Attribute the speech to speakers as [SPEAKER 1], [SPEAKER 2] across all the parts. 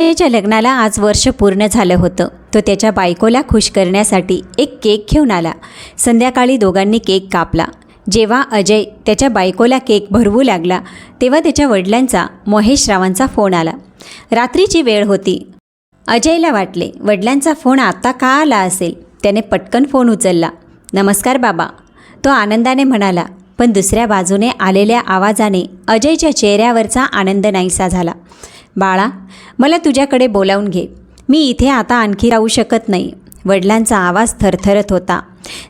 [SPEAKER 1] अजयच्या लग्नाला आज वर्ष पूर्ण झालं होतं. तो त्याच्या बायकोला खुश करण्यासाठी एक केक घेऊन आला. संध्याकाळी दोघांनी केक कापला. जेव्हा अजय त्याच्या बायकोला केक भरवू लागला तेव्हा त्याच्या वडिलांचा महेश रावांचा फोन आला. रात्रीची वेळ होती. अजयला वाटले वडिलांचा फोन आता का आला असेल? त्याने पटकन फोन उचलला. नमस्कार बाबा. तो आनंदाने म्हणाला पण दुसऱ्या बाजूने आलेल्या आवाजाने अजयच्या चेहऱ्यावरचा आनंद नाहीसा झाला. बाळा मला तुझ्याकडे बोलावून घे. मी इथे आता आणखी राहू शकत नाही. वडिलांचा आवाज थरथरत होता.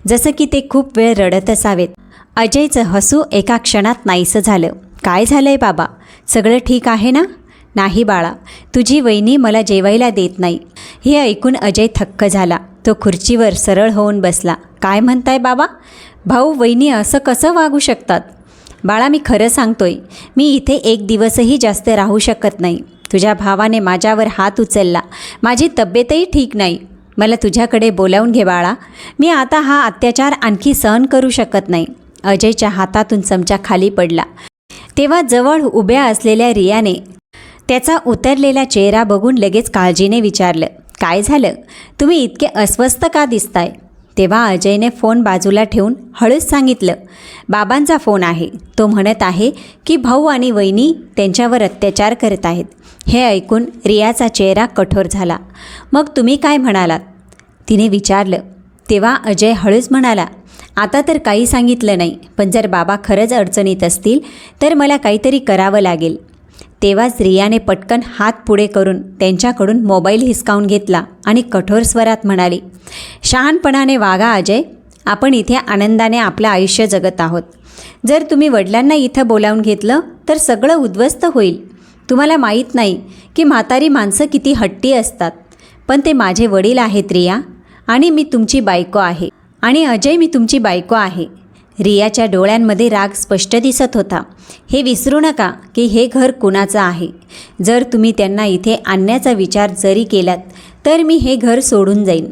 [SPEAKER 1] जसं की ते खूप वेळ रडत असावेत. अजयचं हसू एका क्षणात नाहीसं झालं. काय झालं आहे बाबा? सगळं ठीक आहे ना? नाही बाळा. तुझी वहिनी मला जेवायला देत नाही. हे ऐकून अजय थक्क झाला. तो खुर्चीवर सरळ होऊन बसला. काय म्हणताय बाबा? भाऊ वहिनी असं कसं वागू शकतात? बाळा मी खरं सांगतोय. मी इथे एक दिवसही जास्त राहू शकत नाही. तुझ्या भावाने माझ्यावर हात उचलला. माझी तब्येतही ठीक नाही. मला तुझ्याकडे बोलावून घे बाळा. मी आता हा अत्याचार आणखी सहन करू शकत नाही. अजयच्या हातातून चमचा खाली पडला. तेव्हा जवळ उभ्या असलेल्या रियाने त्याचा उतरलेला चेहरा बघून लगेच काळजीने विचारलं काय झालं? तुम्ही इतके अस्वस्थ का दिसताय? तेव्हा अजयने फोन बाजूला ठेवून हळूच सांगितलं बाबांचा फोन आहे. तो म्हणत आहे की भाऊ आणि वहिनी त्यांच्यावर अत्याचार करत आहेत. हे ऐकून रियाचा चेहरा कठोर झाला. मग तुम्ही काय म्हणालात? तिने विचारलं. तेव्हा अजय हळूच म्हणाला आता तर काही सांगितलं नाही पण जर बाबा खरंच अडचणीत असतील तर मला काहीतरी करावं लागेल. तेव्हाच रियाने पटकन हात पुढे करून त्यांच्याकडून मोबाईल हिसकावून घेतला आणि कठोर स्वरात म्हणाली शहाणपणाने वागा अजय. आपण इथे आनंदाने आपलं आयुष्य जगत आहोत. जर तुम्ही वडिलांना इथं बोलावून घेतलं तर सगळं उद्ध्वस्त होईल. तुम्हाला माहीत नाही की म्हातारी माणसं किती हट्टी असतात. पण ते माझे वडील आहेत रिया. आणि मी तुमची बायको आहे. आणि अजय मी तुमची बायको आहे. रियाच्या डोळ्यांमध्ये राग स्पष्ट दिसत होता. हे विसरू नका की हे घर कुणाचं आहे. जर तुम्ही त्यांना इथे आणण्याचा विचार जरी केलात तर मी हे घर सोडून जाईन.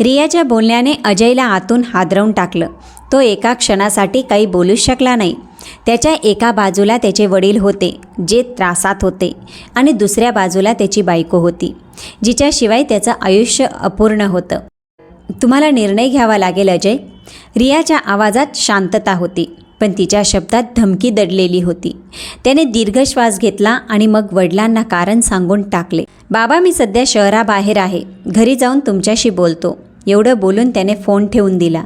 [SPEAKER 1] रियाच्या बोलण्याने अजयला आतून हादरवून टाकलं. तो एका क्षणासाठी काही बोलूच शकला नाही. त्याच्या एका बाजूला त्याचे वडील होते जे त्रासात होते आणि दुसऱ्या बाजूला त्याची बायको होती जिच्याशिवाय त्याचं आयुष्य अपूर्ण होतं. तुम्हाला निर्णय घ्यावा लागेल अजय. रियाच्या आवाजात शांतता होती पण तिच्या शब्दात धमकी दडलेली होती. त्याने दीर्घ श्वास घेतला आणि मग वडिलांना कारण सांगून टाकले. बाबा मी सध्या शहराबाहेर आहे. घरी जाऊन तुमच्याशी बोलतो. एवढं बोलून त्याने फोन ठेवून दिला.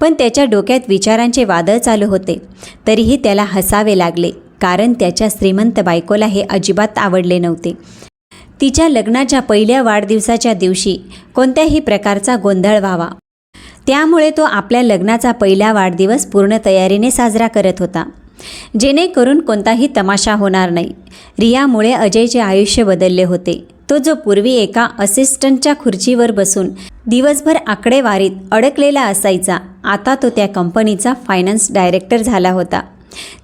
[SPEAKER 1] पण त्याच्या डोक्यात विचारांचे वादळ चालू होते. तरीही त्याला हसावे लागले कारण त्याच्या श्रीमंत बायकोला हे अजिबात आवडले नव्हते. तिच्या लग्नाच्या पहिल्या वाढदिवसाच्या दिवशी कोणत्याही प्रकारचा गोंधळ व्हावा. त्यामुळे तो आपल्या लग्नाचा पहिला वाढदिवस पूर्ण तयारीने साजरा करत होता. जेणेकरून कोणताही तमाशा होणार नाही. रियामुळे अजयचे आयुष्य बदलले होते. तो जो पूर्वी एका असिस्टंटच्या खुर्चीवर बसून दिवसभर आकडेवारीत अडकलेला असायचा आता तो त्या कंपनीचा फायनान्स डायरेक्टर झाला होता.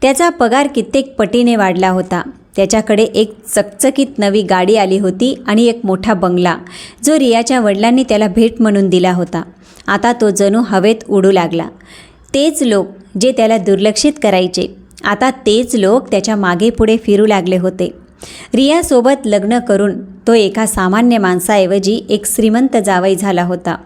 [SPEAKER 1] त्याचा पगार कित्येक पटीने वाढला होता. त्याच्याकडे एक चकचकीत नवी गाडी आली होती आणि एक मोठा बंगला जो रियाच्या वडिलांनी त्याला भेट म्हणून दिला होता. आता तो जणू हवेत उडू लागला. तेच लोक जे त्याला दुर्लक्षित करायचे. आता तेच लोक त्याच्यामागे पुढे फिरू लागले होते. रियासोबत लग्न करून तो एका सामान्य माणसाऐवजी एक श्रीमंत जावई झाला होता.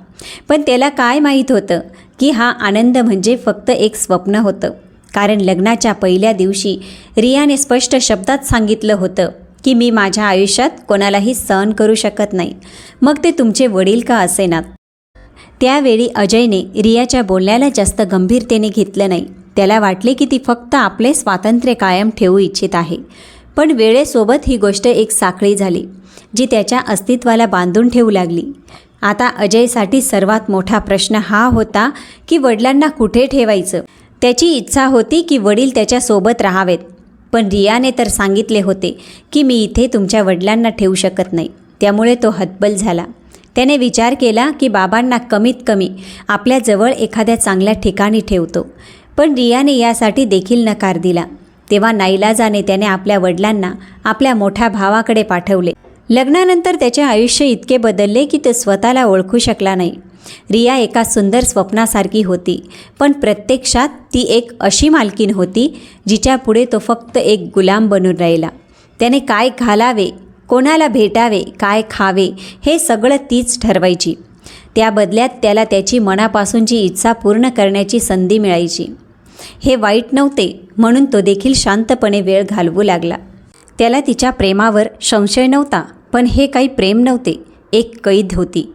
[SPEAKER 1] पण त्याला काय माहीत होतं की हा आनंद म्हणजे फक्त एक स्वप्न होतं. कारण लग्नाच्या पहिल्या दिवशी रियाने स्पष्ट शब्दात सांगितलं होतं की मी माझ्या आयुष्यात कोणालाही सहन करू शकत नाही. मग ते तुमचे वडील का असेनात? त्यावेळी अजयने रियाच्या बोलण्याला जास्त गंभीरतेने घेतलं नाही. त्याला वाटले की ती फक्त आपले स्वातंत्र्य कायम ठेवू इच्छित आहे. पण वेळेसोबत ही गोष्ट एक साखळी झाली जी त्याच्या अस्तित्वाला बांधून ठेवू लागली. आता अजयसाठी सर्वात मोठा प्रश्न हा होता की वडिलांना कुठे ठेवायचं? त्याची इच्छा होती की वडील त्याच्यासोबत राहावेत. पण रियाने तर सांगितले होते की मी इथे तुमच्या वडिलांना ठेवू शकत नाही. त्यामुळे तो हतबल झाला. त्याने विचार केला की बाबांना कमीत कमी आपल्याजवळ एखाद्या चांगल्या ठिकाणी ठेवतो. पण रियाने यासाठी देखील नकार दिला. तेव्हा नाईलाजाने त्याने आपल्या वडिलांना आपल्या मोठ्या भावाकडे पाठवले. लग्नानंतर त्याचे आयुष्य इतके बदलले की तो स्वतःला ओळखू शकला नाही. रिया एका सुंदर स्वप्नासारखी होती पण प्रत्यक्षात ती एक अशी मालकीन होती जिच्या पुढे तो फक्त एक गुलाम बनून राहिला. त्याने काय घालावे कोणाला भेटावे काय खावे हे सगळं तीच ठरवायची. त्या बदल्यात त्याला त्याची मनापासूनची इच्छा पूर्ण करण्याची संधी मिळायची. हे वाईट नव्हते म्हणून तो देखील शांतपणे वेळ घालवू लागला. त्याला तिच्या प्रेमावर संशय नव्हता पण हे काही प्रेम नव्हते एक कैद होती.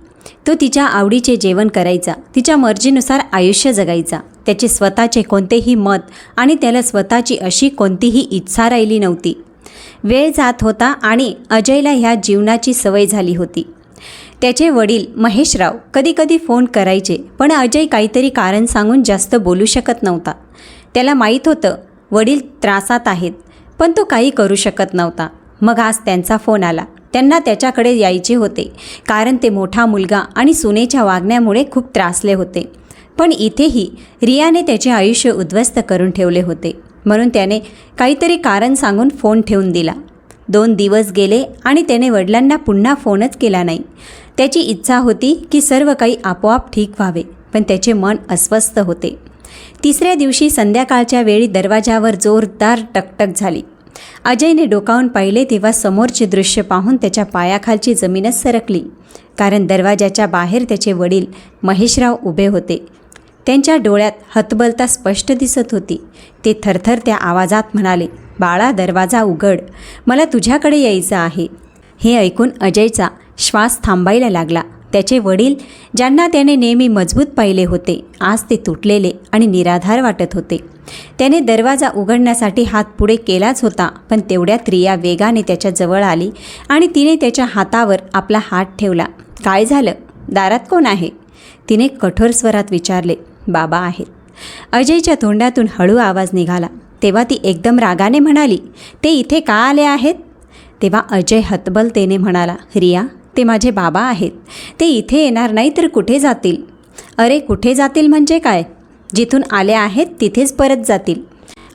[SPEAKER 1] तो तिच्या आवडीचे जेवण करायचा. तिच्या मर्जीनुसार आयुष्य जगायचा. त्याचे स्वतःचे कोणतेही मत आणि त्याला स्वतःची अशी कोणतीही इच्छा राहिली नव्हती. वेळ जात होता आणि अजयला ह्या जीवनाची सवय झाली होती. त्याचे वडील महेशराव कधीकधी फोन करायचे पण अजय काहीतरी कारण सांगून जास्त बोलू शकत नव्हता. त्याला माहीत होतं वडील त्रासात आहेत पण तो काही करू शकत नव्हता. मग आज त्यांचा फोन आला. त्यांना त्याच्याकडे यायचे होते. कारण ते मोठा मुलगा आणि सुनेच्या वागण्यामुळे खूप त्रासले होते. पण इथेही रियाने त्याचे आयुष्य उद्ध्वस्त करून ठेवले होते. म्हणून त्याने काहीतरी कारण सांगून फोन ठेवून दिला. दोन दिवस गेले आणि त्याने वडिलांना पुन्हा फोनच केला नाही. त्याची इच्छा होती की सर्व काही आपोआप ठीक व्हावे पण त्याचे मन अस्वस्थ होते. तिसऱ्या दिवशी संध्याकाळच्या वेळी दरवाजावर जोरदार टकटक झाली. अजयने डोकावून पाहिले तेव्हा समोरचे दृश्य पाहून त्याच्या पायाखालची जमीनच सरकली. कारण दरवाजाच्या बाहेर त्याचे वडील महेशराव उभे होते. त्यांच्या डोळ्यात हतबलता स्पष्ट दिसत होती. ते थरथर त्या आवाजात म्हणाले बाळा दरवाजा उघड. मला तुझ्याकडे यायचं आहे. हे ऐकून अजयचा श्वास थांबायला लागला. त्याचे वडील ज्यांना त्याने नेहमी मजबूत पाहिले होते आज ते तुटलेले आणि निराधार वाटत होते. त्याने दरवाजा उघडण्यासाठी हात पुढे केलाच होता पण तेवढ्यात रिया वेगाने त्याच्याजवळ आली आणि तिने त्याच्या हातावर आपला हात ठेवला. काय झालं? दारात कोण आहे? तिने कठोर स्वरात विचारले. बाबा आहेत. अजयच्या तोंडातून हळू आवाज निघाला. तेव्हा ती एकदम रागाने म्हणाली ते इथे का आले आहेत? तेव्हा अजय हतबलतेने म्हणाला रिया ते माझे बाबा आहेत. ते इथे येणार नाही तर कुठे जातील? अरे कुठे जातील म्हणजे काय? जिथून आले आहेत तिथेच परत जातील.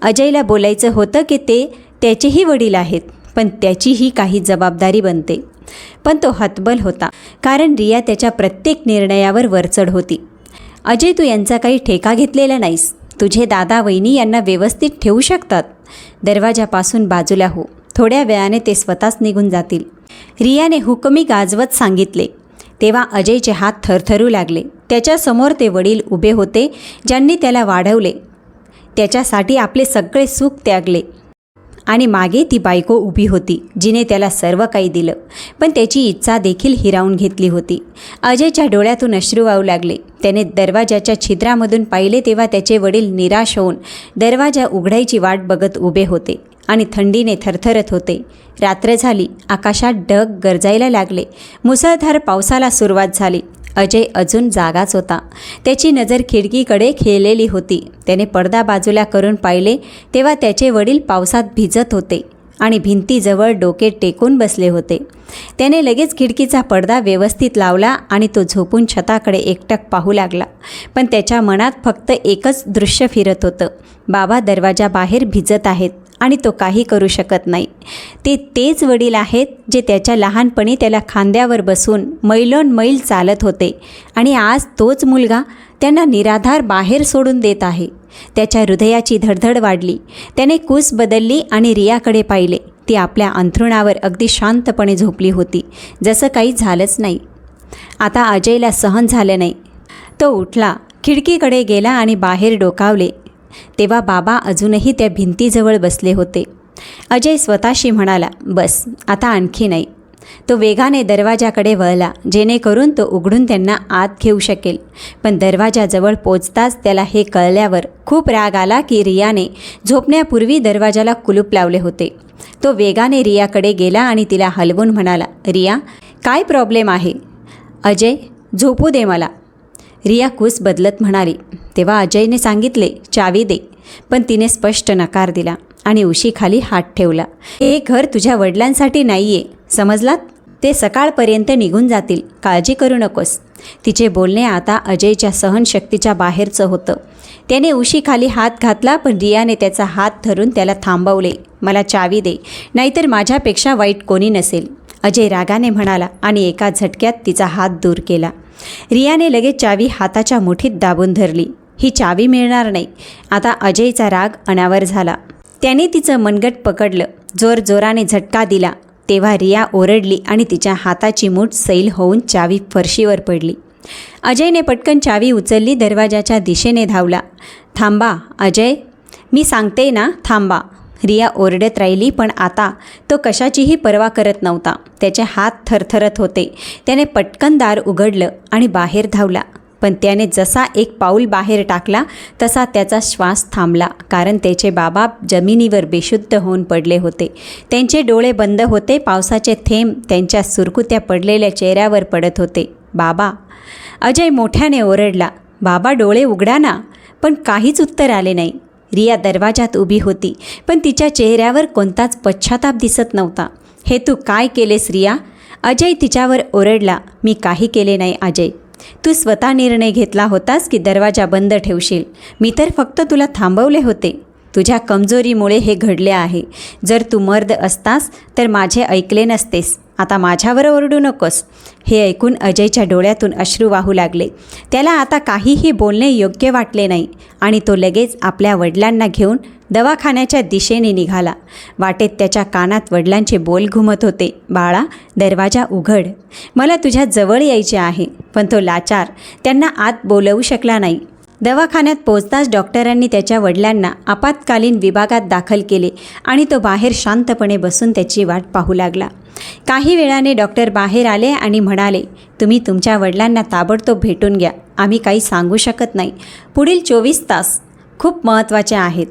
[SPEAKER 1] अजयला बोलायचं होतं की ते त्याचेही वडील आहेत पण त्याचीही काही जबाबदारी बनते. पण तो हतबल होता कारण रिया त्याच्या प्रत्येक निर्णयावर वरचढ होती. अजय तू यांचा काही ठेका घेतलेला नाहीस. तुझे दादा वहिनी यांना व्यवस्थित ठेवू शकतात. दरवाजापासून बाजूला हो. थोड्या वेळाने ते स्वतःच निघून जातील. रियाने हुकमी गाजवत सांगितले. तेव्हा अजयचे हात थरथरू लागले. त्याच्यासमोर ते वडील उभे होते ज्यांनी त्याला वाढवले. त्याच्यासाठी आपले सगळे सुख त्यागले. आणि मागे ती बायको उभी होती जिने त्याला सर्व काही दिलं. पण त्याची इच्छा देखील हिरावून घेतली होती. अजयच्या डोळ्यातून अश्रू वाहू लागले. त्याने दरवाजाच्या छिद्रामधून पाहिले तेव्हा त्याचे वडील निराश होऊन दरवाजा उघडायची वाट बघत उभे होते. आणि थंडीने थरथरत होते. रात्र झाली. आकाशात ढग गरजायला लागले. मुसळधार पावसाला सुरुवात झाली. अजय अजून जागाच होता. त्याची नजर खिडकीकडे खेळलेली होती. त्याने पडदा बाजूला करून पाहिले तेव्हा त्याचे वडील पावसात भिजत होते आणि भिंतीजवळ डोके टेकून बसले होते. त्याने लगेच खिडकीचा पडदा व्यवस्थित लावला आणि तो झोपून छताकडे एकटक पाहू लागला. पण त्याच्या मनात फक्त एकच दृश्य फिरत होतं. बाबा दरवाजाबाहेर भिजत आहेत. आणि तो काही करू शकत नाही. ते तेच वडील आहेत जे त्याच्या लहानपणी त्याला खांद्यावर बसून मैलोन मैल चालत होते आणि आज तोच मुलगा त्यांना निराधार बाहेर सोडून देत आहे. त्याच्या हृदयाची धडधड वाढली. त्याने कूस बदलली आणि रियाकडे पाहिले. ती आपल्या अंथरुणावर अगदी शांतपणे झोपली होती. जसं काही झालंच नाही. आता अजयला सहन झालं नाही. तो उठला खिडकीकडे गेला आणि बाहेर डोकावले. तेव्हा बाबा अजूनही त्या भिंतीजवळ बसले होते. अजय स्वतःशी म्हणाला बस आता आणखी नाही. तो वेगाने दरवाजाकडे वळला जेणेकरून तो उघडून त्यांना आत घेऊ शकेल. पण दरवाजाजवळ पोचताच त्याला हे कळल्यावर खूप राग आला की रियाने झोपण्यापूर्वी दरवाजाला कुलूप लावले होते. तो वेगाने रियाकडे गेला आणि तिला हलवून म्हणाला रिया काय प्रॉब्लेम आहे? अजय झोपू दे मला. रिया कुस बदलत म्हणाली. तेव्हा अजयने सांगितले चावी दे. पण तिने स्पष्ट नकार दिला आणि उशीखाली हात ठेवला. हे घर तुझ्या वडिलांसाठी नाही आहे समजलात? ते सकाळपर्यंत निघून जातील काळजी करू नकोस. तिचे बोलणे आता अजयच्या सहनशक्तीच्या बाहेरचं होतं. त्याने उशीखाली हात घातला पण रियाने त्याचा हात धरून त्याला थांबवले. मला चावी दे नाहीतर माझ्यापेक्षा वाईट कोणी नसेल. अजय रागाने म्हणाला आणि एका झटक्यात तिचा हात दूर केला. रियाने लगेच चावी हाताच्या मुठीत दाबून धरली. ही चावी मिळणार नाही. आता अजयचा राग अनावर झाला. त्याने तिचं मनगट पकडलं. जोर जोराने झटका दिला. तेव्हा रिया ओरडली आणि तिच्या हाताची मूठ सैल होऊन चावी फरशीवर पडली. अजयने पटकन चावी उचलली दरवाजाच्या दिशेने धावला. थांबा अजय. मी सांगते ना थांबा. रिया ओरडत राहिली पण आता तो कशाचीही पर्वा करत नव्हता. त्याचे हात थरथरत होते. त्याने पटकन दार उघडलं आणि बाहेर धावला. पण त्याने जसा एक पाऊल बाहेर टाकला तसा त्याचा श्वास थांबला कारण त्याचे बाबा जमिनीवर बेशुद्ध होऊन पडले होते. त्यांचे डोळे बंद होते पावसाचे थेंब त्यांच्या सुरकुत्या पडलेल्या चेहऱ्यावर पडत होते. बाबा. अजय मोठ्याने ओरडला. बाबा डोळे उघडा ना. पण काहीच उत्तर आले नाही. रिया दरवाजात उभी होती पण तिच्या चेहऱ्यावर कोणताच पश्चाताप दिसत नव्हता. हे तू काय केलेस रिया? अजय तिच्यावर ओरडला मी काही केले नाही अजय. तू स्वतः निर्णय घेतला होतास की दरवाजा बंद ठेवशील. मी तर फक्त तुला थांबवले होते. तुझ्या कमजोरीमुळे हे घडले आहे. जर तू मर्द असतास तर माझे ऐकले नसतेस. आता माझ्यावर ओरडू नकोस. हे ऐकून अजयच्या डोळ्यातून अश्रू वाहू लागले. त्याला आता काहीही बोलणे योग्य वाटले नाही आणि तो लगेच आपल्या वडिलांना घेऊन दवाखान्याच्या दिशेने निघाला. वाटेत त्याच्या कानात वडिलांचे बोल घुमत होते. बाळा दरवाजा उघड. मला तुझ्या जवळ यायचे आहे पण तो लाचार. त्यांना आत बोलवू शकला नाही. दवाखान्यात पोचताच डॉक्टरांनी त्याच्या वडिलांना आपत्कालीन विभागात दाखल केले आणि तो बाहेर शांतपणे बसून त्याची वाट पाहू लागला. काही वेळाने डॉक्टर बाहेर आले आणि म्हणाले तुम्ही तुमच्या वडिलांना ताबडतोब भेटून घ्या. आम्ही काही सांगू शकत नाही. पुढील चोवीस तास खूप महत्त्वाचे आहेत.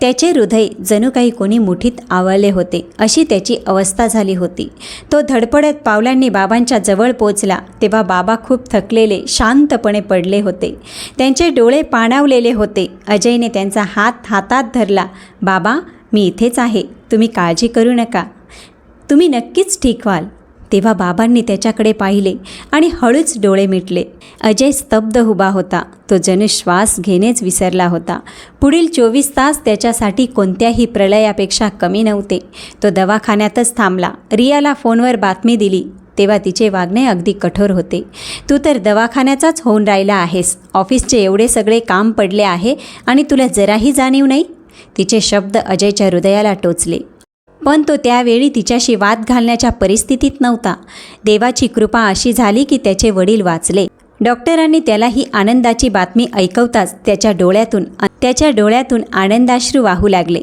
[SPEAKER 1] त्याचे हृदय जणू काही कोणी मुठीत आवळले होते अशी त्याची अवस्था झाली होती. तो धडपडत पावलांनी बाबांच्या जवळ पोचला तेव्हा बाबा खूप थकलेले शांतपणे पडले होते. त्यांचे डोळे पाणावलेले होते. अजयने त्यांचा हात हातात धरला बाबा मी इथेच आहे. तुम्ही काळजी करू नका. तुम्ही नक्कीच ठीक व्हाल. तेव्हा बाबांनी त्याच्याकडे पाहिले आणि हळूच डोळे मिटले. अजय स्तब्ध उभा होता. तो जणू श्वास घेणेच विसरला होता. पुढील चोवीस तास त्याच्यासाठी कोणत्याही प्रलयापेक्षा कमी नव्हते. तो दवाखान्यातच थांबला. रियाला फोनवर बातमी दिली. तेव्हा तिचे वागणे अगदी कठोर होते. तू तर दवाखान्याचाच होऊन राहिला आहेस. ऑफिसचे एवढे सगळे काम पडले आहे आणि तुला जराही जाणीव नाही? तिचे शब्द अजयच्या हृदयाला टोचले. पण तो त्यावेळी तिच्याशी वाद घालण्याच्या परिस्थितीत नव्हता. देवाची कृपा अशी झाली की त्याचे वडील वाचले. डॉक्टरांनी त्याला ही आनंदाची बातमी ऐकवताच त्याच्या डोळ्यातून त्याच्या डोळ्यातून आनंदाश्रू वाहू लागले.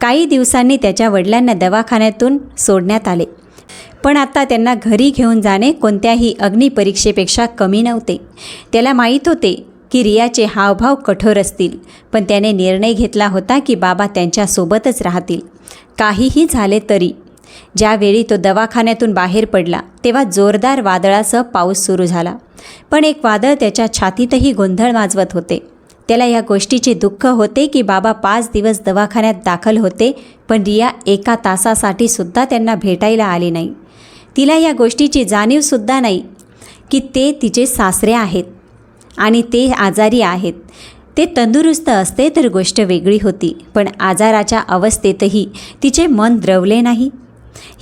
[SPEAKER 1] काही दिवसांनी त्याच्या वडिलांना दवाखान्यातून सोडण्यात आले. पण आता त्यांना घरी घेऊन जाणे कोणत्याही अग्निपरीक्षेपेक्षा कमी नव्हते. त्याला माहीत होते की रियाचे हावभाव कठोर असतील. पण त्याने निर्णय घेतला होता की बाबा त्यांच्यासोबतच राहतील. काहीही झाले तरी. ज्यावेळी तो दवाखान्यातून बाहेर पडला तेव्हा जोरदार वादळासह पाऊस सुरू झाला. पण एक वादळ त्याच्या छातीतही गोंधळ माजवत होते. त्याला या गोष्टीचे दुःख होते की बाबा पाच दिवस दवाखान्यात दाखल होते पण रिया एका तासासाठी सुद्धा त्यांना भेटायला आली नाही. तिला या गोष्टीची जाणीवसुद्धा नाही की ते तिचे सासरे आहेत. आणि ते आजारी आहेत. ते तंदुरुस्त असते तर गोष्ट वेगळी होती पण आजाराच्या अवस्थेतही तिचे मन द्रवले नाही.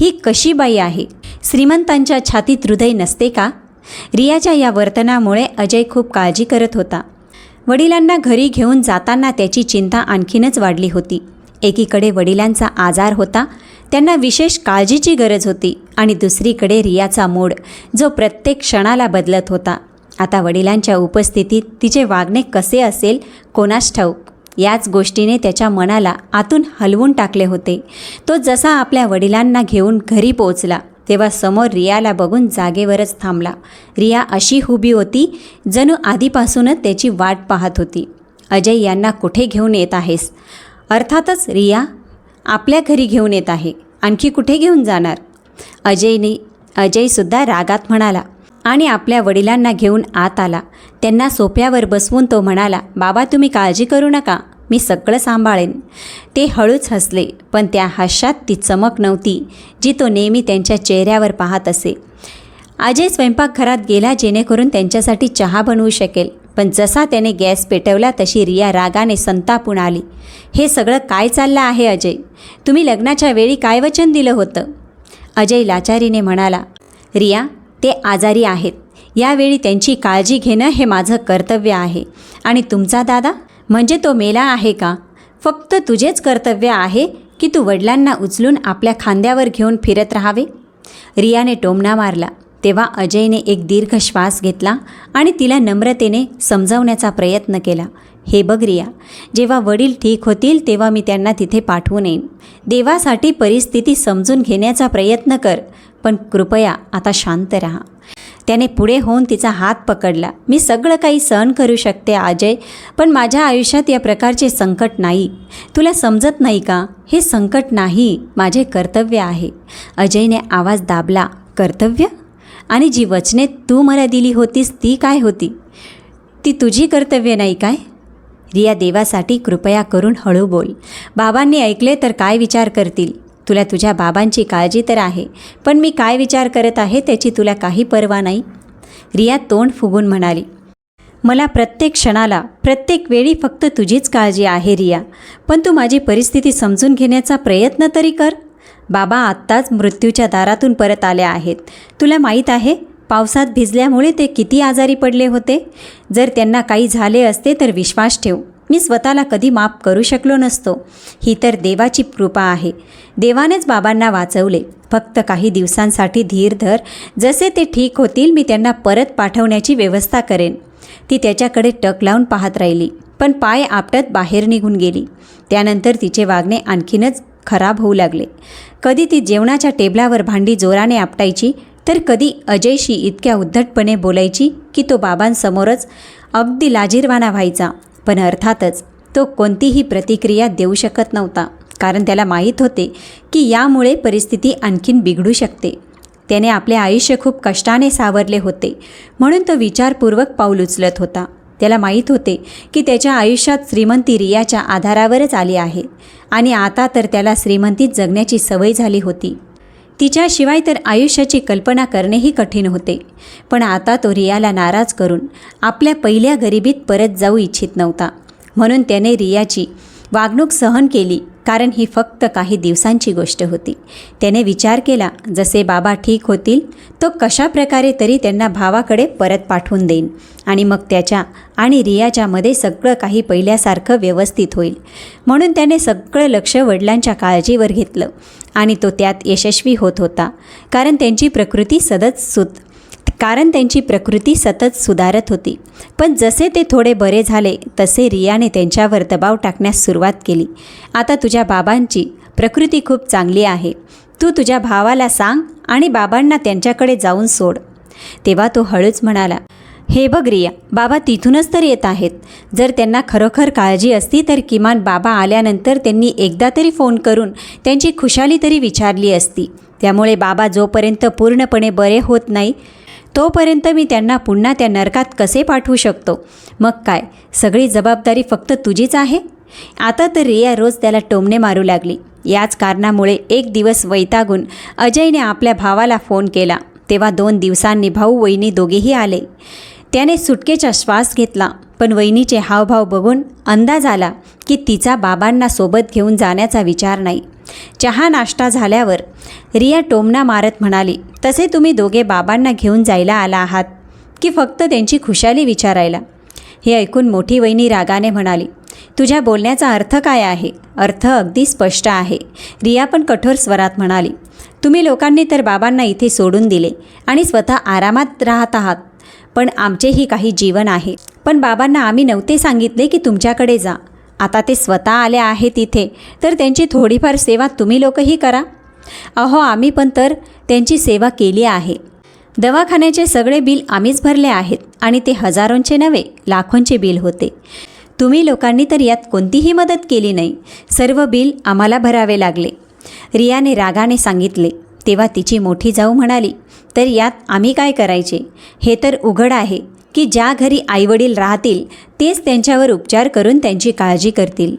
[SPEAKER 1] ही कशी बाई आहे? श्रीमंतांच्या छातीत हृदय नसते का? रियाच्या या वर्तनामुळे अजय खूप काळजी करत होता. वडिलांना घरी घेऊन जाताना त्याची चिंता आणखीनच वाढली होती. एकीकडे वडिलांचा आजार होता त्यांना विशेष काळजीची गरज होती आणि दुसरीकडे रियाचा मूड जो प्रत्येक क्षणाला बदलत होता. आता वडिलांच्या उपस्थितीत तिचे वागणे कसे असेल कोणास ठाऊक? याच गोष्टीने त्याच्या मनाला आतून हलवून टाकले होते. तो जसा आपल्या वडिलांना घेऊन घरी पोचला तेव्हा समोर रियाला बघून जागेवरच थांबला. रिया अशी हुबी होती जणू आधीपासूनच त्याची वाट पाहत होती. अजय यांना कुठे घेऊन येत आहेस? अर्थातच रिया आपल्या घरी घेऊन येत आहे. आणखी कुठे घेऊन जाणार? अजयने अजयसुद्धा रागात म्हणाला आणि आपल्या वडिलांना घेऊन आत आला. त्यांना सोप्यावर बसवून तो म्हणाला बाबा तुम्ही काळजी करू नका मी सगळं सांभाळेन. ते हळूच हसले पण त्या हास्यात ती चमक नव्हती जी तो नेहमी त्यांच्या चेहऱ्यावर पाहत असे. अजय स्वयंपाकघरात गेला जेणेकरून त्यांच्यासाठी चहा बनवू शकेल पण जसा त्याने गॅस पेटवला तशी रिया रागाने संतापून आली. हे सगळं काय चाललं आहे अजय? तुम्ही लग्नाच्या वेळी काय वचन दिलं होतं? अजय लाचारीने म्हणाला रिया ते आजारी आहेत. यावेळी त्यांची काळजी घेणं हे माझं कर्तव्य आहे. आणि तुमचा दादा? म्हणजे तो मेला आहे का? फक्त तुझेच कर्तव्य आहे की तू वडिलांना उचलून आपल्या खांद्यावर घेऊन फिरत राहावे? रियाने टोमणा मारला. तेव्हा अजयने एक दीर्घ श्वास घेतला आणि तिला नम्रतेने समजावण्याचा प्रयत्न केला. हे बघ रिया जेव्हा वडील ठीक होतील तेव्हा मी त्यांना तिथे पाठवून येईन. देवासाठी परिस्थिती समजून घेण्याचा प्रयत्न कर. पण कृपया आता शांत राहा. त्याने पुढे होऊन तिचा हात पकडला. मी सगळं काही सहन करू शकते अजय पण माझ्या आयुष्यात या प्रकारचे संकट नाही. तुला समजत नाही का? हे संकट नाही माझे कर्तव्य आहे. अजयने आवाज दाबला कर्तव्य? आणि जी वचने तू मला दिली होतीस ती काय होती? ती तुझी कर्तव्य नाही काय? रिया देवासाठी कृपया करून हळू बोल. बाबांनी ऐकले तर काय विचार करतील? तुला तुझ्या बाबांची काळजी तर आहे पण मी काय विचार करत आहे त्याची तुला काही पर्वा नाही. रिया तोंड फुगून म्हणाली मला प्रत्येक क्षणाला प्रत्येक वेळी फक्त तुझीच काळजी आहे रिया पण तू माझी परिस्थिती समजून घेण्याचा प्रयत्न तरी कर. बाबा आत्ताच मृत्यूच्या दारातून परत आले आहेत. तुला माहीत आहे पावसात भिजल्यामुळे ते किती आजारी पडले होते? जर त्यांना काही झाले असते तर विश्वास ठेव. मी स्वतःला कधी माफ करू शकलो नसतो. ही तर देवाची कृपा आहे. देवानेच बाबांना वाचवले. फक्त काही दिवसांसाठी धीर धर. जसे ते ठीक होतील मी त्यांना परत पाठवण्याची व्यवस्था करेन. ती त्याच्याकडे टक लावून पाहत राहिली. पण पाय आपटत बाहेर निघून गेली. त्यानंतर तिचे वागणे आणखीनच खराब होऊ लागले. कधी ती जेवणाच्या टेबलावर भांडी जोराने आपटायची तर कधी अजयशी इतक्या उद्धटपणे बोलायची की तो बाबांसमोरच अगदी लाजीरवाना व्हायचा. पण अर्थातच तो कोणतीही प्रतिक्रिया देऊ शकत नव्हता. कारण त्याला माहीत होते की यामुळे परिस्थिती आणखीन बिघडू शकते. त्याने आपले आयुष्य खूप कष्टाने सावरले होते. म्हणून तो विचारपूर्वक पाऊल उचलत होता. त्याला माहीत होते की त्याच्या आयुष्यात श्रीमंती रियाच्या आधारावरच आली आहे. आणि आता तर त्याला श्रीमंतीत जगण्याची सवय झाली होती. तिच्याशिवाय तर आयुष्याची कल्पना करणेही कठीण होते. पण आता तो रियाला नाराज करून आपल्या पहिल्या गरिबीत परत जाऊ इच्छित नव्हता. म्हणून त्याने रियाची वागणूक सहन केली. कारण ही फक्त काही दिवसांची गोष्ट होती. त्याने विचार केला जसे बाबा ठीक होतील तो कशा प्रकारे तरी त्यांना भावाकडे परत पाठवून देईन आणि मग त्याच्या आणि रियाच्यामध्ये सगळं काही पहिल्यासारखं व्यवस्थित होईल. म्हणून त्याने सगळं लक्ष वडिलांच्या काळजीवर घेतलं आणि तो त्यात यशस्वी होत होता कारण त्यांची प्रकृती सदच सुत कारण त्यांची प्रकृती सतत सुधारत होती. पण जसे ते थोडे बरे झाले तसे रियाने त्यांच्यावर दबाव टाकण्यास सुरुवात केली. आता तुझ्या बाबांची प्रकृती खूप चांगली आहे. तू तुझ्या भावाला सांग आणि बाबांना त्यांच्याकडे जाऊन सोड. तेव्हा तो हळूच म्हणाला हे बघ रिया बाबा तिथूनच तर येत आहेत. जर त्यांना खरोखर काळजी असती तर किमान बाबा आल्यानंतर त्यांनी एकदा तरी फोन करून त्यांची खुशाली तरी विचारली असती. त्यामुळे बाबा जोपर्यंत पूर्णपणे बरे होत नाही तोपर्यंत मी त्यांना पुन्हा त्या नरकात कसे पाठवू शकतो? मग काय? सगळी जबाबदारी फक्त तुझीच आहे? आता तर रिया रोज त्याला टोमणे मारू लागली. याच कारणामुळे एक दिवस वैतागून अजयने आपल्या भावाला फोन केला. तेव्हा दोन दिवसांनी भाऊ वहिनी दोघेही आले. त्याने सुटकेचा श्वास घेतला पण वहिनीचे हावभाव बघून अंदाज आला की तिचा बाबांना सोबत घेऊन जाण्याचा विचार नाही. चहा नाश्ता झाल्यावर रिया टोमना मारत म्हणाली तसे तुम्ही दोघे बाबांना घेऊन जायला आला आहात की फक्त त्यांची खुशाली विचारायला? हे ऐकून मोठी वहिनी रागाने म्हणाली तुझ्या बोलण्याचा अर्थ काय आहे? अर्थ अगदी स्पष्ट आहे. रिया पण कठोर स्वरात म्हणाली तुम्ही लोकांनी तर बाबांना इथे सोडून दिले आणि स्वतः आरामात राहत आहात पण आमचेही काही जीवन आहे. पण बाबांना आम्ही नव्हते सांगितले की तुमच्याकडे जा. आता ते स्वतः आले आहेत इथे. तर त्यांची थोडीफार सेवा तुम्ही लोकही करा. अहो आम्ही पण तर त्यांची सेवा केली आहे. दवाखान्याचे सगळे बिल आम्हीच भरले आहेत आणि ते हजारोंचे नव्हे लाखोंचे बिल होते. तुम्ही लोकांनी तर यात कोणतीही मदत केली नाही. सर्व बिल आम्हाला भरावे लागले. रियाने रागाने सांगितले. तेव्हा तिची मोठी जाऊ म्हणाली तर यात आम्ही काय करायचे? हे तर उघड आहे. की ज्या घरी आईवडील राहतील तेच त्यांच्यावर उपचार करून त्यांची काळजी करतील.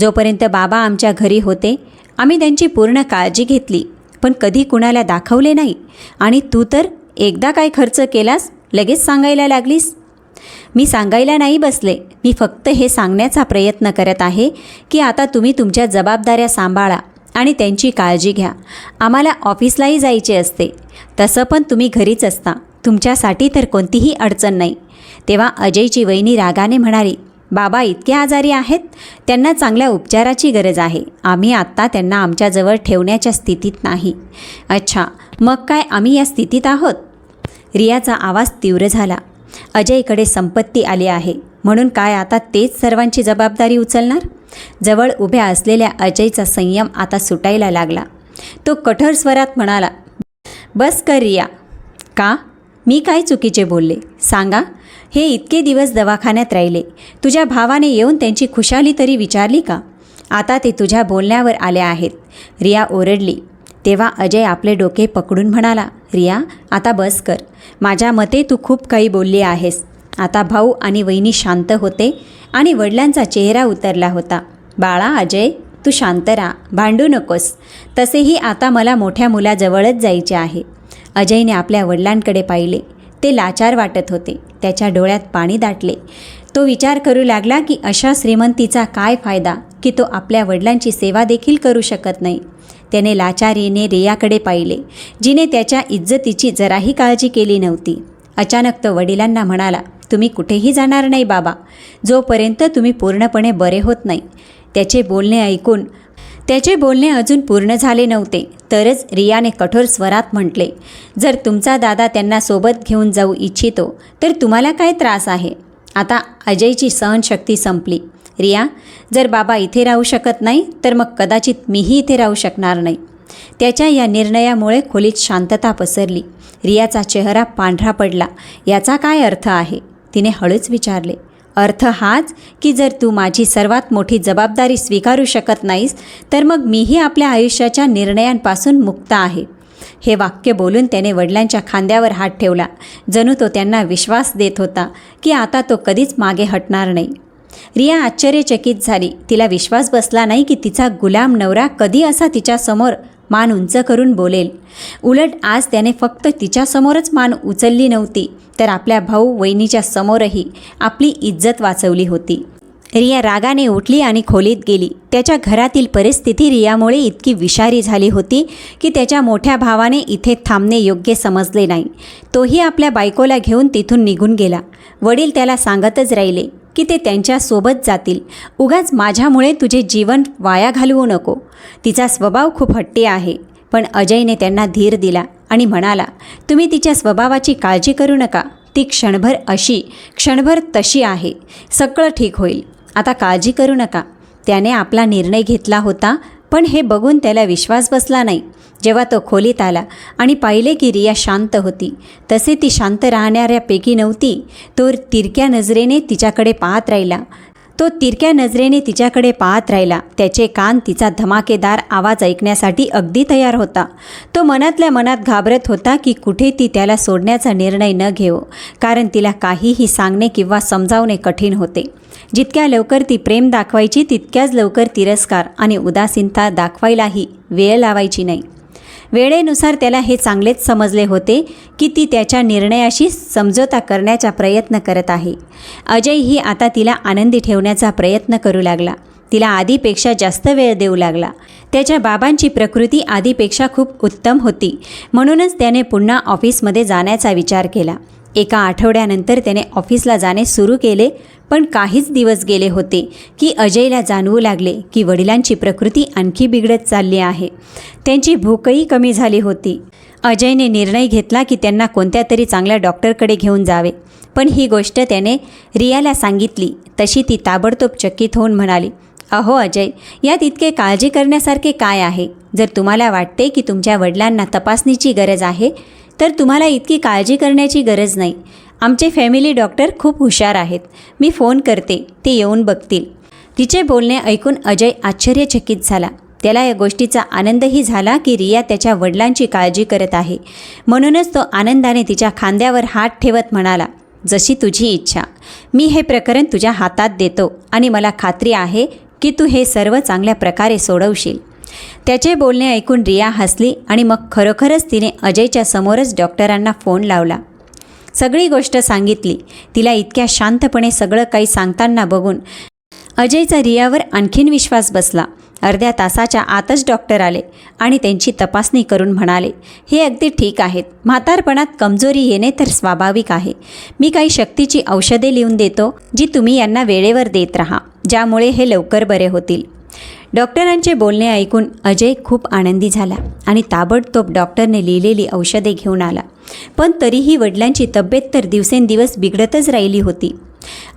[SPEAKER 1] जोपर्यंत बाबा आमच्या घरी होते आम्ही त्यांची पूर्ण काळजी घेतली पण कधी कुणाला दाखवले नाही. आणि तू तर एकदा काय खर्च केलास लगेच सांगायला लागलीस? मी सांगायला नाही बसले. मी फक्त हे सांगण्याचा प्रयत्न करत आहे की आता तुम्ही तुमच्या जबाबदाऱ्या सांभाळा आणि त्यांची काळजी घ्या. आम्हाला ऑफिसलाही जायचे असते. तसं पण तुम्ही घरीच असता. तुमच्यासाठी तर कोणतीही अडचण नाही. तेव्हा अजयची वहिनी रागाने म्हणाली बाबा इतके आजारी आहेत? त्यांना चांगल्या उपचाराची गरज आहे. आम्ही आत्ता त्यांना आमच्याजवळ ठेवण्याच्या स्थितीत नाही. अच्छा मग काय आम्ही या स्थितीत आहोत? रियाचा आवाज तीव्र झाला. अजयकडे संपत्ती आली आहे. म्हणून काय आता तेच सर्वांची जबाबदारी उचलणार? जवळ उभ्या असलेल्या अजयचा संयम आता सुटायला लागला. तो कठोर स्वरात म्हणाला बस कर रिया. का? मी काय चुकीचे बोलले? सांगा. हे इतके दिवस दवाखान्यात राहिले. तुझ्या भावाने येऊन त्यांची खुशाली तरी विचारली का? आता ते तुझ्या बोलण्यावर आले आहेत. रिया ओरडली. तेव्हा अजय आपले डोके पकडून म्हणाला रिया आता बस कर. माझ्या मते तू खूप काही बोलली आहेस. आता भाऊ आणि वहिनी शांत होते आणि वडिलांचा चेहरा उतरला होता. बाळा अजय तू शांत राहा. भांडू नकोस. तसेही आता मला मोठ्या मुलाजवळच जायचे आहे. अजयने आपल्या वडिलांकडे पाहिले. ते लाचार वाटत होते. त्याच्या डोळ्यात पाणी दाटले. तो विचार करू लागला की अशा श्रीमंतीचा काय फायदा की तो आपल्या वडिलांची सेवा देखील करू शकत नाही. त्याने लाचारीने रियाकडे पाहिले. जिने त्याच्या इज्जतीची जराही काळजी केली नव्हती. अचानक तो वडिलांना म्हणाला तुम्ही कुठेही जाणार नाही बाबा. जोपर्यंत तुम्ही पूर्णपणे बरे होत नाही. त्याचे बोलणे ऐकून त्याचे बोलणे अजून पूर्ण झाले नव्हते. तरच रियाने कठोर स्वरात म्हटले जर तुमचा दादा त्यांना सोबत घेऊन जाऊ इच्छितो तर तुम्हाला काय त्रास आहे? आता अजयची सहनशक्ती संपली. रिया जर बाबा इथे राहू शकत नाही तर मग कदाचित मीही इथे राहू शकणार नाही. त्याच्या या निर्णयामुळे खोलीत शांतता पसरली. रियाचा चेहरा पांढरा पडला. याचा काय अर्थ आहे? तिने हळूच विचारले. अर्थ हाच की जर तू माझी सर्वात मोठी जबाबदारी स्वीकारू शकत नाहीस तर मग मीही आपल्या आयुष्याच्या निर्णयांपासून मुक्त आहे. हे वाक्य बोलून त्याने वडिलांच्या खांद्यावर हात ठेवला. जणू तो त्यांना विश्वास देत होता की आता तो कधीच मागे हटणार नाही. रिया आश्चर्यचकित झाली. तिला विश्वास बसला नाही की तिचा गुलाम नवरा कधी असा तिच्यासमोर मान उंच करून बोलेल. उलट आज त्याने फक्त तिच्यासमोरच मान उचलली नव्हती तर आपल्या भाऊ वहिनीच्या समोरही आपली इज्जत वाचवली होती. रिया रागाने उठली आणि खोलीत गेली. त्याच्या घरातील परिस्थिती रियामुळे इतकी विषारी झाली होती की त्याच्या मोठ्या भावाने इथे थांबणे योग्य समजले नाही. तोही आपल्या बायकोला घेऊन तिथून निघून गेला. वडील त्याला सांगतच राहिले की ते त्यांच्यासोबत जातील. उगाच माझ्यामुळे तुझे जीवन वाया घालवू नको. तिचा स्वभाव खूप हट्टी आहे. पण अजयने त्यांना धीर दिला आणि म्हणाला तुम्ही तिच्या स्वभावाची काळजी करू नका. ती क्षणभर अशी क्षणभर तशी आहे. सगळं ठीक होईल. आता काळजी करू नका. त्याने आपला निर्णय घेतला होता पण हे बघून त्याला विश्वास बसला नाही. जेव्हा तो खोलीत आला आणि पाहिले की रिया शांत होती. तसे ती शांत राहणाऱ्यापैकी नव्हती तो तिरक्या नजरेने तिच्याकडे पाहत राहिला. तो तिरक्या नजरेने तिच्याकडे पाहत राहिला. त्याचे कान तिचा धमाकेदार आवाज ऐकण्यासाठी अगदी तयार होता. तो मनातल्या मनात घाबरत होता की कुठे ती त्याला सोडण्याचा निर्णय न घेऊ कारण तिला काहीही सांगणे किंवा समजावणे कठीण होते. जितक्या लवकर ती प्रेम दाखवायची तितक्याच लवकर तिरस्कार आणि उदासीनता दाखवायलाही वेळ लावायची नाही. वेळेनुसार त्याला हे चांगलेच समजले होते की ती त्याच्या निर्णयाशी समझोता करण्याचा प्रयत्न करत आहे. अजय ही आता तिला आनंदी ठेवण्याचा प्रयत्न करू लागला. तिला आधीपेक्षा जास्त वेळ देऊ लागला. त्याच्या बाबांची प्रकृती आधीपेक्षा खूप उत्तम होती. म्हणूनच त्याने पुन्हा ऑफिसमध्ये जाण्याचा विचार केला. एका आठवड्यानंतर त्याने ऑफिसला जाणे सुरू केले पण काहीच दिवस गेले होते की अजयला जाणवू लागले की वडिलांची प्रकृती आणखी बिघडत चालली आहे. त्यांची भूकही कमी झाली होती. अजयने निर्णय घेतला की त्यांना कोणत्या तरी चांगल्या डॉक्टरकडे घेऊन जावे. पण ही गोष्ट त्याने रियाला सांगितली. तशी ती ताबडतोब चकित होऊन म्हणाली अहो अजय यात इतके काळजी करण्यासारखे काय आहे? जर तुम्हाला वाटते की तुमच्या वडिलांना तपासणीची गरज आहे तर तुम्हाला इतकी काळजी करण्याची गरज नाही. आमचे फॅमिली डॉक्टर खूप हुशार आहेत. मी फोन करते ते येऊन बघतील. तिचे बोलणे ऐकून अजय आश्चर्यचकित झाला. त्याला या गोष्टीचा आनंदही झाला की रिया त्याच्या वडिलांची काळजी करत आहे. म्हणूनच तो आनंदाने तिच्या खांद्यावर हात ठेवत म्हणाला जशी तुझी इच्छा. मी हे प्रकरण तुझ्या हातात देतो आणि मला खात्री आहे की तू हे सर्व चांगल्या प्रकारे सोडवशील. त्याचे बोलणे ऐकून रिया हसली आणि मग खरोखरच तिने अजयच्या समोरच डॉक्टरांना फोन लावला. सगळी गोष्ट सांगितली. तिला इतक्या शांतपणे सगळं काही सांगताना बघून अजयचा रियावर आणखीन विश्वास बसला. अर्ध्या तासाच्या आतच डॉक्टर आले आणि त्यांची तपासणी करून म्हणाले हे अगदी ठीक आहेत. म्हातारपणात कमजोरी येणे तर स्वाभाविक आहे. मी काही शक्तीची औषधे लिहून देतो जी तुम्ही यांना वेळेवर देत राहा. ज्यामुळे हे लवकर बरे होतील. डॉक्टरांचे बोलणे ऐकून अजय खूप आनंदी झाला आणि ताबडतोब डॉक्टरने लिहिलेली औषधे घेऊन आला. पण तरीही वडिलांची तब्येत तर दिवसेंदिवस बिघडतच राहिली होती.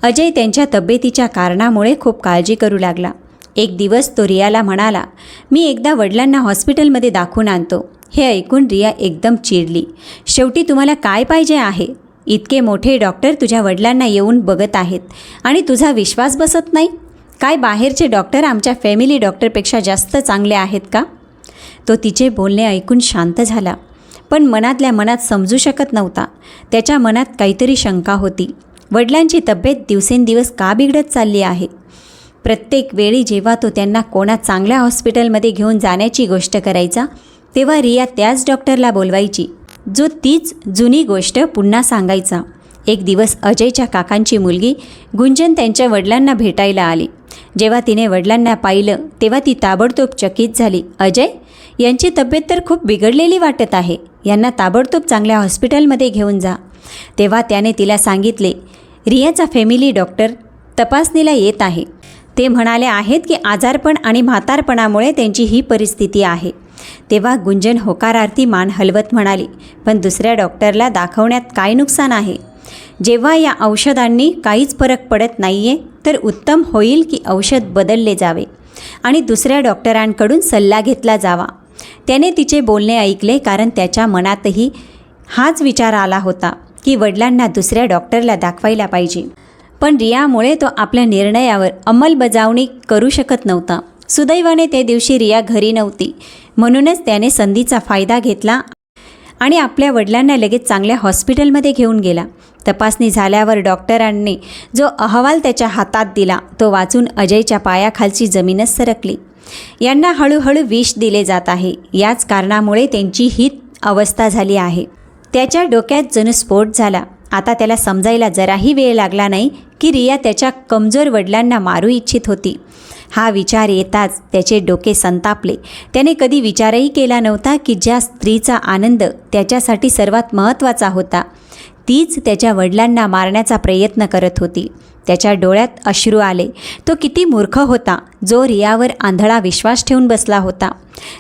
[SPEAKER 1] अजय त्यांच्या तब्येतीच्या कारणामुळे खूप काळजी करू लागला. एक दिवस तो रियाला म्हणाला मी एकदा वडिलांना हॉस्पिटलमध्ये दाखवून आणतो. हे ऐकून रिया एकदम चिडली. शेवटी तुम्हाला काय पाहिजे आहे? इतके मोठे डॉक्टर तुझ्या वडिलांना येऊन बघत आहेत आणि तुझा विश्वास बसत नाही? काय बाहेरचे डॉक्टर आमच्या फॅमिली डॉक्टरपेक्षा जास्त चांगले आहेत का? तो तिचे बोलणे ऐकून शांत झाला. पण मनातल्या मनात समजू शकत नव्हता. त्याच्या मनात काहीतरी शंका होती. वडिलांची तब्येत दिवसेंदिवस का बिघडत चालली आहे? प्रत्येक वेळी जेव्हा तो त्यांना कोणा चांगल्या हॉस्पिटलमध्ये घेऊन जाण्याची गोष्ट करायचा तेव्हा रिया त्याच डॉक्टरला बोलवायची जो तीच जुनी गोष्ट पुन्हा सांगायचा. एक दिवस अजयच्या काकांची मुलगी गुंजन त्यांच्या वडिलांना भेटायला आली. जेव्हा तिने वडिलांना पाहिलं तेव्हा ती ताबडतोब चकित झाली. अजय यांची तब्येत तर खूप बिघडलेली वाटत आहे. यांना ताबडतोब चांगल्या हॉस्पिटलमध्ये घेऊन जा. तेव्हा त्याने तिला सांगितले रियाचा फॅमिली डॉक्टर तपासणीला येत आहे. ते म्हणाले आहेत की आजारपण आणि म्हातारपणामुळे त्यांची ही परिस्थिती आहे. तेव्हा गुंजन होकारार्थी मान हलवत म्हणाली पण दुसऱ्या डॉक्टरला दाखवण्यात काय नुकसान आहे? जेव्हा या औषधांनी काहीच फरक पडत नाही आहे तर उत्तम होईल की औषध बदलले जावे. आणि दुसऱ्या डॉक्टरांकडून सल्ला घेतला जावा. त्याने तिचे बोलणे ऐकले कारण त्याच्या मनातही हाच विचार आला होता की वडिलांना दुसऱ्या डॉक्टरला दाखवायला पाहिजे. पण रियामुळे तो आपल्या निर्णयावर अंमलबजावणी करू शकत नव्हता. सुदैवाने ते दिवशी रिया घरी नव्हती. म्हणूनच त्याने संधीचा फायदा घेतला आणि आपल्या वडिलांना लगेच चांगल्या हॉस्पिटलमध्ये घेऊन गेला. तपासणी झाल्यावर डॉक्टरांनी जो अहवाल त्याच्या हातात दिला तो वाचून अजयच्या पायाखालची जमीनच सरकली. यांना हळूहळू विष दिले जात आहे. याच कारणामुळे त्यांची ही अवस्था झाली आहे. त्याच्या डोक्यात जणू स्फोट झाला. आता त्याला समजायला जराही वेळ लागला नाही की रिया त्याच्या कमजोर वडिलांना मारू इच्छित होती. हा विचार येताच त्याचे डोके संतापले. त्याने कधी विचारही केला नव्हता की ज्या स्त्रीचा आनंद त्याच्यासाठी सर्वात महत्त्वाचा होता. तीच त्याच्या वडिलांना मारण्याचा प्रयत्न करत होती. त्याच्या डोळ्यात अश्रू आले. तो किती मूर्ख होता जो रियावर आंधळा विश्वास ठेवून बसला होता.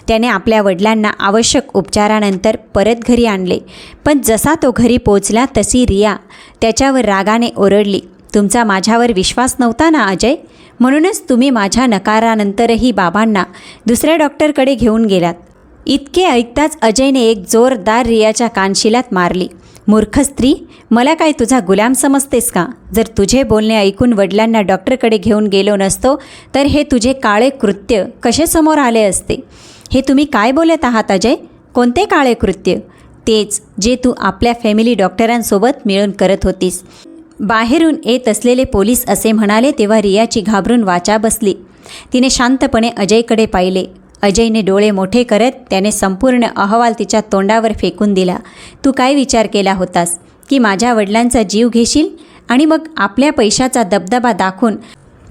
[SPEAKER 1] त्याने आपल्या वडिलांना आवश्यक उपचारानंतर परत घरी आणले. पण जसा तो घरी पोचला तशी रिया त्याच्यावर रागाने ओरडली. तुमचा माझ्यावर विश्वास नव्हता ना अजय? म्हणूनच तुम्ही माझ्या नकारानंतरही बाबांना दुसऱ्या डॉक्टरकडे घेऊन गेलात. इतके ऐकताच अजयने एक जोरदार रियाच्या कानशिलात मारली. मूर्ख स्त्री मला काय तुझा गुलाम समजतेस का? जर तुझे बोलणे ऐकून वडिलांना डॉक्टरकडे घेऊन गेलो नसतो तर हे तुझे काळे कृत्य कसे समोर आले असते? हे तुम्ही काय बोलत आहात अजय? कोणते काळे कृत्य? तेच जे तू आपल्या फॅमिली डॉक्टरांसोबत मिळून करत होतीस. बाहेरून येत असलेले पोलीस असे म्हणाले तेव्हा रियाची घाबरून वाचा बसली. तिने शांतपणे अजयकडे पाहिले. अजयने डोळे मोठे करत त्याने संपूर्ण अहवाल तिच्या तोंडावर फेकून दिला. तू काय विचार केला होतास? की माझ्या वडिलांचा जीव घेशील? आणि मग आपल्या पैशाचा दबदबा दाखवून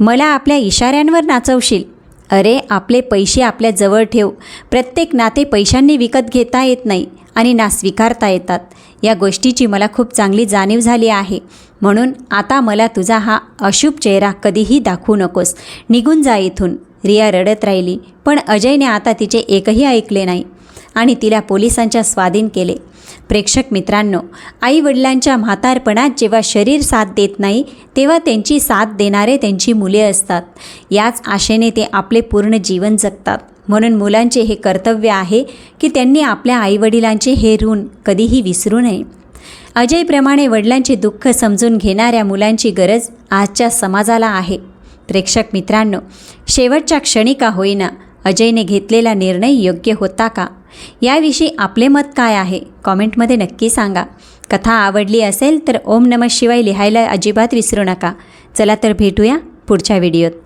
[SPEAKER 1] मला आपल्या इशाऱ्यांवर नाचवशील? अरे आपले पैसे आपल्या जवळ ठेव. प्रत्येक नाते पैशांनी विकत घेता येत नाही आणि ना स्वीकारता येतात. या गोष्टीची मला खूप चांगली जाणीव झाली आहे. म्हणून आता मला तुझा हा अशुभ चेहरा कधीही दाखवू नकोस. निघून जा इथून. रिया रडत राहिली पण अजयने आता तिचे एकही ऐकले नाही. आणि तिला पोलिसांच्या स्वाधीन केले. प्रेक्षक मित्रांनो आई वडिलांच्या म्हातारपणात जेव्हा शरीर साथ देत नाही तेव्हा त्यांची साथ देणारे त्यांची मुले असतात. याच आशेने ते आपले पूर्ण जीवन जगतात. म्हणून मुलांचे हे कर्तव्य आहे की त्यांनी आपल्या आईवडिलांचे हे ऋण कधीही विसरू नये. अजयप्रमाणे वडिलांचे दुःख समजून घेणाऱ्या मुलांची गरज आजच्या समाजाला आहे. प्रेक्षक मित्रांनो शेवटच्या क्षणी का होईना अजयने घेतलेला निर्णय योग्य होता का? याविषयी आपले मत काय आहे? कॉमेंटमध्ये नक्की सांगा. कथा आवडली असेल तर ओम नमः शिवाय लिहायला अजिबात विसरू नका. चला तर भेटूया पुढच्या व्हिडिओत.